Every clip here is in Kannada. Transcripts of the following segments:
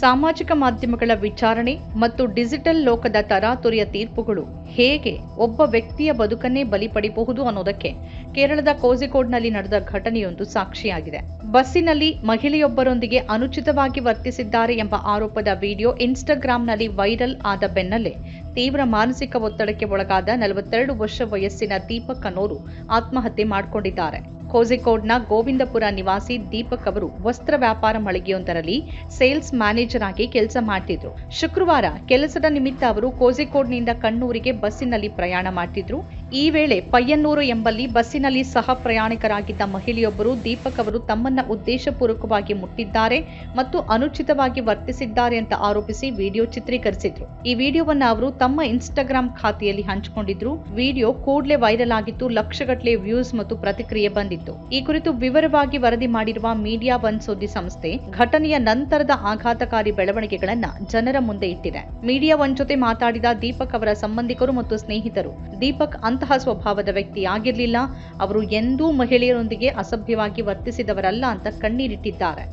ಸಾಮಾಜಿಕ ಮಾಧ್ಯಮಗಳ ವಿಚಾರಣೆ ಮತ್ತು ಡಿಜಿಟಲ್ ಲೋಕದ ತರಾತುರಿಯ ತೀರ್ಪುಗಳು. ಹೇಗೆ ಒಬ್ಬ ವ್ಯಕ್ತಿಯ ಬದುಕನ್ನೇ ಬಲಿ ಪಡಿಬಹುದು ಅನ್ನೋದಕ್ಕೆ ಕೇರಳದ ಕೋಝಿಕೋಡ್ನಲ್ಲಿ ನಡೆದ ಘಟನೆಯೊಂದು ಸಾಕ್ಷಿಯಾಗಿದೆ. ಬಸ್ಸಿನಲ್ಲಿ ಮಹಿಳೆಯೊಬ್ಬರೊಂದಿಗೆ ಅನುಚಿತವಾಗಿ ವರ್ತಿಸಿದ್ದಾರೆ ಎಂಬ ಆರೋಪದ ವಿಡಿಯೋ ಇನ್ಸ್ಟಾಗ್ರಾಂನಲ್ಲಿ ವೈರಲ್ ಆದ ಬೆನ್ನಲ್ಲೇ ತೀವ್ರ ಮಾನಸಿಕ ಒತ್ತಡಕ್ಕೆ ಒಳಗಾದ ನಲವತ್ತೆರಡು ವರ್ಷ ವಯಸ್ಸಿನ ದೀಪಕ್ ಅನ್ನೋರು ಆತ್ಮಹತ್ಯೆ ಮಾಡಿಕೊಂಡಿದ್ದಾರೆ. ಕೋಝಿಕೋಡ್ನ ಗೋವಿಂದಪುರ ನಿವಾಸಿ ದೀಪಕ್ ಅವರು ವಸ್ತ್ರ ವ್ಯಾಪಾರ ಮಳಿಗೆಯೊಂದರಲ್ಲಿ ಸೇಲ್ಸ್ ಮ್ಯಾನೇಜರ್ ಆಗಿ ಕೆಲಸ ಮಾಡ್ತಿದ್ರು. ಶುಕ್ರವಾರ ಕೆಲಸದ ನಿಮಿತ್ತ ಅವರು ಕೋಝಿಕೋಡ್ನಿಂದ ಕಣ್ಣೂರಿಗೆ ಬಸ್ಸಿನಲ್ಲಿ ಪ್ರಯಾಣ ಮಾಡ್ತಿದ್ರು. ಈ ವೇಳೆ ಪಯ್ಯನ್ನೂರು ಎಂಬಲ್ಲಿ ಬಸ್ಸಿನಲ್ಲಿ ಸಹ ಪ್ರಯಾಣಿಕರಾಗಿದ್ದ ಮಹಿಳೆಯೊಬ್ಬರು ದೀಪಕ್ ಅವರು ತಮ್ಮನ್ನ ಉದ್ದೇಶಪೂರ್ವಕವಾಗಿ ಮುಟ್ಟಿದ್ದಾರೆ ಮತ್ತು ಅನುಚಿತವಾಗಿ ವರ್ತಿಸಿದ್ದಾರೆ ಅಂತ ಆರೋಪಿಸಿ ವಿಡಿಯೋ ಚಿತ್ರೀಕರಿಸಿದ್ರು. ಈ ವಿಡಿಯೋವನ್ನ ಅವರು ತಮ್ಮ ಇನ್ಸ್ಟಾಗ್ರಾಮ್ ಖಾತೆಯಲ್ಲಿ ಹಂಚಿಕೊಂಡಿದ್ರು. ವಿಡಿಯೋ ಕೂಡಲೇ ವೈರಲ್ ಆಗಿತ್ತು ಲಕ್ಷಗಟ್ಟಲೆ ವ್ಯೂಸ್ ಮತ್ತು ಪ್ರತಿಕ್ರಿಯೆ ಬಂದಿತ್ತು. ಈ ಕುರಿತು ವಿವರವಾಗಿ ವರದಿ ಮಾಡಿರುವ ಮೀಡಿಯಾ ಒನ್ ಸುದ್ದಿ ಸಂಸ್ಥೆ ಘಟನೆಯ ನಂತರದ ಆಘಾತಕಾರಿ ಬೆಳವಣಿಗೆಗಳನ್ನ ಜನರ ಮುಂದೆ ಇಟ್ಟಿದೆ. ಮೀಡಿಯಾ ಒನ್ ಜೊತೆ ಮಾತಾಡಿದ ದೀಪಕ್ ಅವರ ಸಂಬಂಧಿಕರು ಮತ್ತು ಸ್ನೇಹಿತರು, ದೀಪಕ್ ಅಂತಹ ಸ್ವಭಾವದ ವ್ಯಕ್ತಿಯಾಗಿರಲಿಲ್ಲ ಅವರು ಎಂದೂ ಮಹಿಳೆಯರೊಂದಿಗೆ ಅಸಭ್ಯವಾಗಿ ವರ್ತಿಸಿದವರಲ್ಲ ಅಂತ ಕಣ್ಣೀರಿಟ್ಟಿದ್ದಾರೆ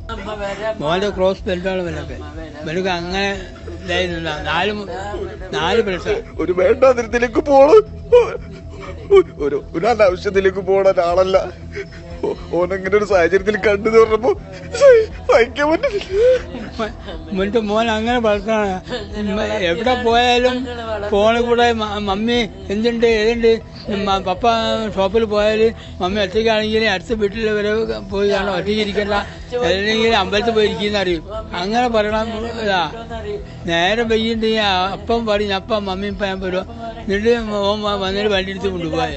ഒരു ഒരു അനാവശ്യത്തിലേക്ക് പോകണ ഒരാളല്ല ഓനങ്ങനെ ഒരു സാഹചര്യത്തിൽ കണ്ടു തീർന്നപ്പോ സഹിക്കാൻ പറ്റുന്നില്ല മുന്നിട്ട് മോൻ അങ്ങനെ വളർത്താണ് എവിടെ പോയാലും ഫോണിൽ കൂടെ മമ്മി എന്തുണ്ട് ഏതുണ്ട്? പപ്പ ഷോപ്പിൽ പോയാൽ മമ്മി ഒറ്റയ്ക്കാണെങ്കിൽ അടുത്ത വീട്ടിൽ വരെ പോയി കാണാം ഒറ്റയ്ക്കിരിക്കണ്ട. അല്ലെങ്കിൽ അമ്പലത്തിൽ പോയിരിക്കുന്ന അറിയും. അങ്ങനെ പറയണം. ഇതാ. നേരെ പെയ്യുണ്ടെങ്കിൽ അപ്പം പറയും അപ്പം മമ്മി ഇപ്പം ഞാൻ വരും. എന്നിട്ട് വന്നിട്ട് വണ്ടി എടുത്ത് കൊണ്ടുപോയ.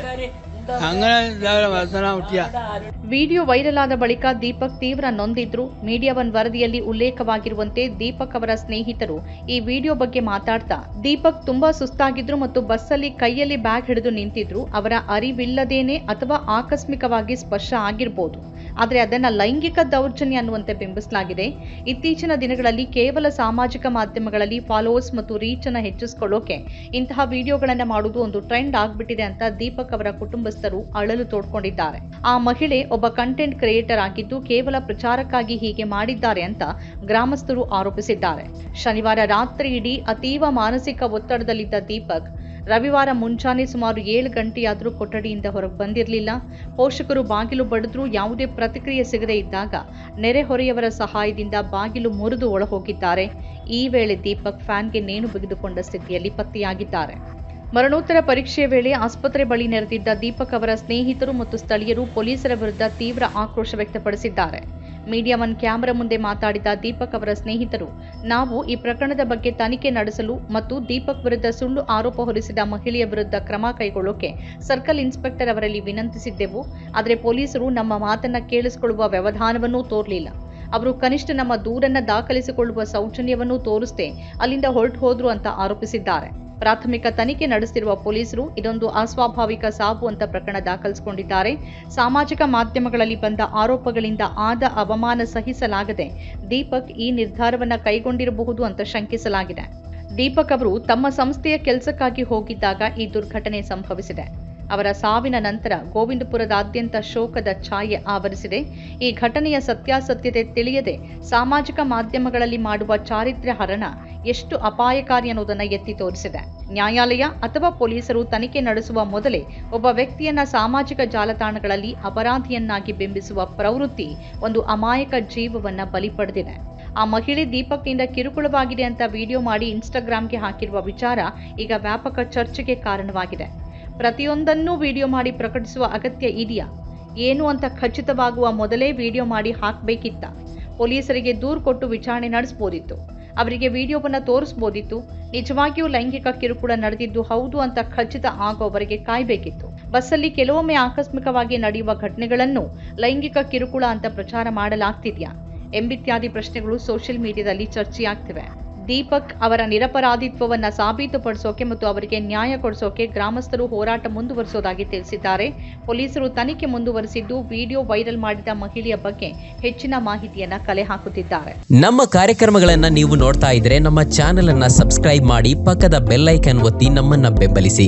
ವಿಡಿಯೋ ವೈರಲ್ ಆದ ಬಳಿಕ ದೀಪಕ್ ತೀವ್ರ ನೊಂದಿದ್ರು. ಮೀಡಿಯಾ ಒನ್ ವರದಿಯಲ್ಲಿ ಉಲ್ಲೇಖವಾಗಿರುವಂತೆ ದೀಪಕ್ ಅವರ ಸ್ನೇಹಿತರು ಈ ವಿಡಿಯೋ ಬಗ್ಗೆ ಮಾತಾಡ್ತಾ, ದೀಪಕ್ ತುಂಬಾ ಸುಸ್ತಾಗಿದ್ರು ಮತ್ತು ಬಸ್ಸಲ್ಲಿ ಕೈಯಲ್ಲಿ ಬ್ಯಾಗ್ ಹಿಡಿದು ನಿಂತಿದ್ರು. ಅವರ ಅರಿವಿಲ್ಲದೇನೆ ಅಥವಾ ಆಕಸ್ಮಿಕವಾಗಿ ಸ್ಪರ್ಶ ಆಗಿರ್ಬೋದು. ಆದರೆ ಅದನ್ನ ಲೈಂಗಿಕ ದೌರ್ಜನ್ಯ ಅನ್ನುವಂತೆ ಬಿಂಬಿಸಲಾಗಿದೆ. ಇತ್ತೀಚಿನ ದಿನಗಳಲ್ಲಿ ಕೇವಲ ಸಾಮಾಜಿಕ ಮಾಧ್ಯಮಗಳಲ್ಲಿ ಫಾಲೋವರ್ಸ್ ಮತ್ತು ರೀಚ್ ಅನ್ನ ಹೆಚ್ಚಿಸಿಕೊಳ್ಳೋಕೆ ಇಂತಹ ವಿಡಿಯೋಗಳನ್ನ ಮಾಡುವುದು ಒಂದು ಟ್ರೆಂಡ್ ಆಗಿಬಿಟ್ಟಿದೆ ಅಂತ ದೀಪಕ್ ಅವರ ಕುಟುಂಬಸ್ಥರು ಅಳಲು ತೋಡ್ಕೊಂಡಿದ್ದಾರೆ. ಆ ಮಹಿಳೆ ಒಬ್ಬ ಕಂಟೆಂಟ್ ಕ್ರಿಯೇಟರ್ ಆಗಿದ್ದು ಕೇವಲ ಪ್ರಚಾರಕ್ಕಾಗಿ ಹೀಗೆ ಮಾಡಿದ್ದಾರೆ ಅಂತ ಗ್ರಾಮಸ್ಥರು ಆರೋಪಿಸಿದ್ದಾರೆ. ಶನಿವಾರ ರಾತ್ರಿ ಇಡೀ ಅತೀವ ಮಾನಸಿಕ ಒತ್ತಡದಲ್ಲಿದ್ದ ದೀಪಕ್ ರವಿವಾರ ಮುಂಜಾನೆ ಸುಮಾರು ಏಳು ಗಂಟೆಯಾದರೂ ಕೊಠಡಿಯಿಂದ ಹೊರಗೆ ಬಂದಿರಲಿಲ್ಲ. ಪೋಷಕರು ಬಾಗಿಲು ಬಡಿದ್ರೂ ಯಾವುದೇ ಪ್ರತಿಕ್ರಿಯೆ ಸಿಗದೇ ಇದ್ದಾಗ ನೆರೆಹೊರೆಯವರ ಸಹಾಯದಿಂದ ಬಾಗಿಲು ಮುರಿದು ಒಳಹೋಗಿದ್ದಾರೆ. ಈ ವೇಳೆ ದೀಪಕ್ ಫ್ಯಾನ್ಗೆ ನೇಣು ಬಿಗಿದುಕೊಂಡ ಸ್ಥಿತಿಯಲ್ಲಿ ಪತ್ತೆಯಾಗಿದ್ದಾರೆ. ಮರಣೋತ್ತರ ಪರೀಕ್ಷೆಯ ವೇಳೆ ಆಸ್ಪತ್ರೆ ಬಳಿ ನೆರೆದಿದ್ದ ದೀಪಕ್ ಅವರ ಸ್ನೇಹಿತರು ಮತ್ತು ಸ್ಥಳೀಯರು ಪೊಲೀಸರ ವಿರುದ್ಧ ತೀವ್ರ ಆಕ್ರೋಶ ವ್ಯಕ್ತಪಡಿಸಿದ್ದಾರೆ. ಮೀಡಿಯಾ ಒನ್ ಕ್ಯಾಮೆರಾ ಮುಂದೆ ಮಾತಾಡಿದ ದೀಪಕ್ ಅವರ ಸ್ನೇಹಿತರು, ನಾವು ಈ ಪ್ರಕರಣದ ಬಗ್ಗೆ ತನಿಖೆ ನಡೆಸಲು ಮತ್ತು ದೀಪಕ್ ವಿರುದ್ಧ ಸುಳ್ಳು ಆರೋಪ ಹೊರಿಸಿದ ಮಹಿಳೆಯ ವಿರುದ್ಧ ಕ್ರಮ ಕೈಗೊಳ್ಳೋಕೆ ಸರ್ಕಲ್ ಇನ್ಸ್ಪೆಕ್ಟರ್ ಅವರಲ್ಲಿ ವಿನಂತಿಸಿದ್ದೆವು. ಆದರೆ ಪೊಲೀಸರು ನಮ್ಮ ಮಾತನ್ನ ಕೇಳಿಸಿಕೊಳ್ಳುವ ವ್ಯವಧಾನವನ್ನೂ ತೋರಲಿಲ್ಲ. ಅವರು ಕನಿಷ್ಠ ನಮ್ಮ ದೂರನ್ನ ದಾಖಲಿಸಿಕೊಳ್ಳುವ ಸೌಜನ್ಯವನ್ನೂ ತೋರಿಸದೆ ಅಲ್ಲಿಂದ ಹೊರಟು ಹೋದ್ರು ಅಂತ ಆರೋಪಿಸಿದ್ದಾರೆ. ಪ್ರಾಥಮಿಕ ತನಿಖೆ ನಡೆಸಿರುವ ಪೊಲೀಸರು ಇದೊಂದು ಅಸ್ವಾಭಾವಿಕ ಸಾವು ಅಂತ ಪ್ರಕರಣ ದಾಖಲಿಸಿಕೊಂಡಿದ್ದಾರೆ. ಸಾಮಾಜಿಕ ಮಾಧ್ಯಮಗಳಲ್ಲಿ ಬಂದ ಆರೋಪಗಳಿಂದ ಆದ ಅವಮಾನ ಸಹಿಸಲಾಗದೆ ದೀಪಕ್ ಈ ನಿರ್ಧಾರವನ್ನ ಕೈಗೊಂಡಿರಬಹುದು ಅಂತ ಶಂಕಿಸಲಾಗಿದೆ. ದೀಪಕ್ ಅವರು ತಮ್ಮ ಸಂಸ್ಥೆಯ ಕೆಲಸಕ್ಕಾಗಿ ಹೋಗಿದ್ದಾಗ ಈ ದುರ್ಘಟನೆ ಸಂಭವಿಸಿದೆ. ಅವರ ಸಾವಿನ ನಂತರ ಗೋವಿಂದಪುರದಾದ್ಯಂತ ಶೋಕದ ಛಾಯೆ ಆವರಿಸಿದೆ. ಈ ಘಟನೆಯ ಸತ್ಯಾಸತ್ಯತೆ ತಿಳಿಯದೆ ಸಾಮಾಜಿಕ ಮಾಧ್ಯಮಗಳಲ್ಲಿ ಮಾಡುವ ಚಾರಿತ್ರ್ಯ ಹರಣ ಎಷ್ಟು ಅಪಾಯಕಾರಿ ಅನ್ನೋದನ್ನು ಎತ್ತಿ ತೋರಿಸಿದೆ. ನ್ಯಾಯಾಲಯ ಅಥವಾ ಪೊಲೀಸರು ತನಿಖೆ ನಡೆಸುವ ಮೊದಲೇ ಒಬ್ಬ ವ್ಯಕ್ತಿಯನ್ನ ಸಾಮಾಜಿಕ ಜಾಲತಾಣಗಳಲ್ಲಿ ಅಪರಾಧಿಯನ್ನಾಗಿ ಬಿಂಬಿಸುವ ಪ್ರವೃತ್ತಿ ಒಂದು ಅಮಾಯಕ ಜೀವವನ್ನ ಬಲಿ ಪಡೆದಿದೆ. ಆ ಮಹಿಳೆ ದೀಪಕ್ನಿಂದ ಕಿರುಕುಳವಾಗಿದೆ ಅಂತ ವಿಡಿಯೋ ಮಾಡಿ ಇನ್ಸ್ಟಾಗ್ರಾಮ್ಗೆ ಹಾಕಿರುವ ವಿಚಾರ ಈಗ ವ್ಯಾಪಕ ಚರ್ಚೆಗೆ ಕಾರಣವಾಗಿದೆ. ಪ್ರತಿಯೊಂದನ್ನೂ ವಿಡಿಯೋ ಮಾಡಿ ಪ್ರಕಟಿಸುವ ಅಗತ್ಯ ಇದೆಯಾ? ಏನು ಅಂತ ಖಚಿತವಾಗುವ ಮೊದಲೇ ವಿಡಿಯೋ ಮಾಡಿ ಹಾಕಬೇಕಿತ್ತ? ಪೊಲೀಸರಿಗೆ ದೂರು ಕೊಟ್ಟು ವಿಚಾರಣೆ ನಡೆಸಬಹುದಿತ್ತು ಅವರಿಗೆ ವಿಡಿಯೋವನ್ನು ತೋರಿಸಬಹುದಿತ್ತು ನಿಜವಾಗಿಯೂ ಲೈಂಗಿಕ ಕಿರುಕುಳ ನಡೆದಿದ್ದು ಹೌದು ಅಂತ ಖಚಿತ ಆಗೋವರೆಗೆ ಕಾಯಬೇಕಿತ್ತು. ಬಸ್ಸಲ್ಲಿ ಕೆಲವೊಮ್ಮೆ ಆಕಸ್ಮಿಕವಾಗಿ ನಡೆಯುವ ಘಟನೆಗಳನ್ನು ಲೈಂಗಿಕ ಕಿರುಕುಳ ಅಂತ ಪ್ರಚಾರ ಮಾಡಲಾಗ್ತಿದೆಯಾ? ಎಂಬಿತ್ಯಾದಿ ಪ್ರಶ್ನೆಗಳು ಸೋಷಿಯಲ್ ಮೀಡಿಯಾದಲ್ಲಿ ಚರ್ಚೆಯಾಗ್ತಿವೆ. ದೀಪಕ್ ಅವರ ನಿರಪರಾಧಿತ್ವವನ್ನು ಸಾಬೀತುಪಡಿಸೋಕೆ ಮತ್ತು ಅವರಿಗೆ ನ್ಯಾಯ ಕೊಡಿಸೋಕೆ ಗ್ರಾಮಸ್ಥರು ಹೋರಾಟ ಮುಂದುವರಿಸೋದಾಗಿ ತಿಳಿಸಿದ್ದಾರೆ. ಪೊಲೀಸರು ತನಿಖೆ ಮುಂದುವರಿಸಿದ್ದು ವಿಡಿಯೋ ವೈರಲ್ ಮಾಡಿದ ಮಹಿಳೆಯ ಬಗ್ಗೆ ಹೆಚ್ಚಿನ ಮಾಹಿತಿಯನ್ನ ಕಲೆ ಹಾಕುತ್ತಿದ್ದಾರೆ. ನಮ್ಮ ಕಾರ್ಯಕ್ರಮಗಳನ್ನ ನೀವು ನೋಡ್ತಾ ಇದ್ರೆ ನಮ್ಮ ಚಾನೆಲ್ ಅನ್ನ ಸಬ್ಸ್ಕ್ರೈಬ್ ಮಾಡಿ ಪಕ್ಕದ ಬೆಲ್ಲೈಕನ್ ಒತ್ತಿ ನಮ್ಮನ್ನ ಬೆಂಬಲಿಸಿ.